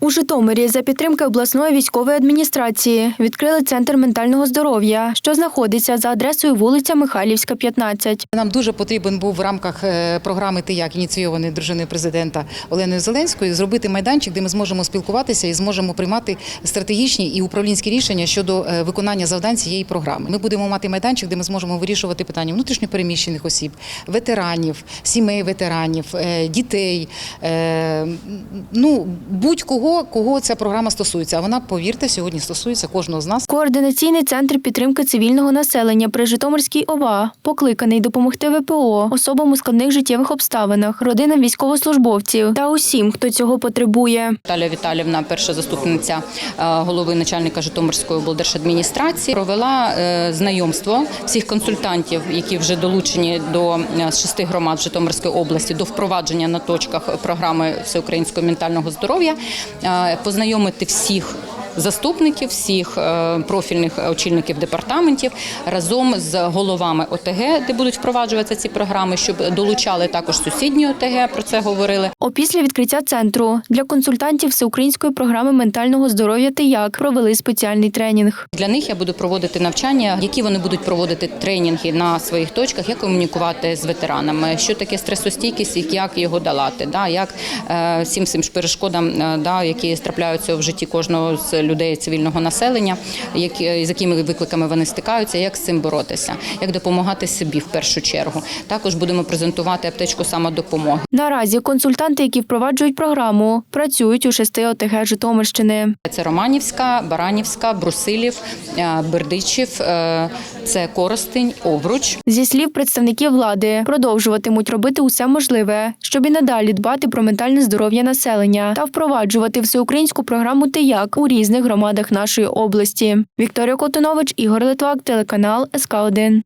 У Житомирі за підтримки обласної військової адміністрації відкрили центр ментального здоров'я, що знаходиться за адресою вулиця Михайлівська, 15. Нам дуже потрібен був в рамках е, програми «Ти як» ініційованої дружиною президента Оленою Зеленською зробити майданчик, де ми зможемо спілкуватися і зможемо приймати стратегічні і управлінські рішення щодо е, виконання завдань цієї програми. Ми будемо мати майданчик, де ми зможемо вирішувати питання внутрішньопереміщених осіб, ветеранів, сімей ветеранів, е, дітей. Ну будь-кого, кого ця програма стосується. А вона, повірте, сьогодні стосується кожного з нас. Координаційний центр підтримки цивільного населення при Житомирській ОВА покликаний допомогти ВПО особам у складних життєвих обставинах, родинам військовослужбовців та усім, хто цього потребує. Наталя Віталівна, перша заступниця е, голови начальника Житомирської облдержадміністрації, провела е, знайомство всіх консультантів, які вже долучені до е, шести громад Житомирської області до впровадження на точках програми всеукраїнського ментального здоров'я, познайомити всіх. Заступників всіх е, профільних очільників департаментів разом з головами ОТГ, де будуть впроваджуватися ці програми, щоб долучали також сусідні ОТГ. Про це говорили. Опісля відкриття центру для консультантів всеукраїнської програми ментального здоров'я та як провели спеціальний тренінг. Для них я буду проводити навчання, які вони будуть проводити тренінги на своїх точках, як комунікувати з ветеранами, що таке стресостійкість, як його долати, да, як е, всім цим перешкодам, е, да, які трапляються в житті кожного з людей цивільного населення, які, з якими викликами вони стикаються, як з цим боротися, як допомагати собі в першу чергу. Також будемо презентувати аптечку самодопомоги. Наразі консультанти, які впроваджують програму, працюють у шести ОТГ Житомирщини. Це Романівська, Баранівська, Брусилів, е, Бердичів, е, це Коростень, Овруч. Зі слів представників влади, продовжуватимуть робити усе можливе, щоб і надалі дбати про ментальне здоров'я населення та впроваджувати всеукраїнську програму «Ти як» у різних громадах нашої області. Вікторія Котунович, Ігор Литвак, телеканал СК 1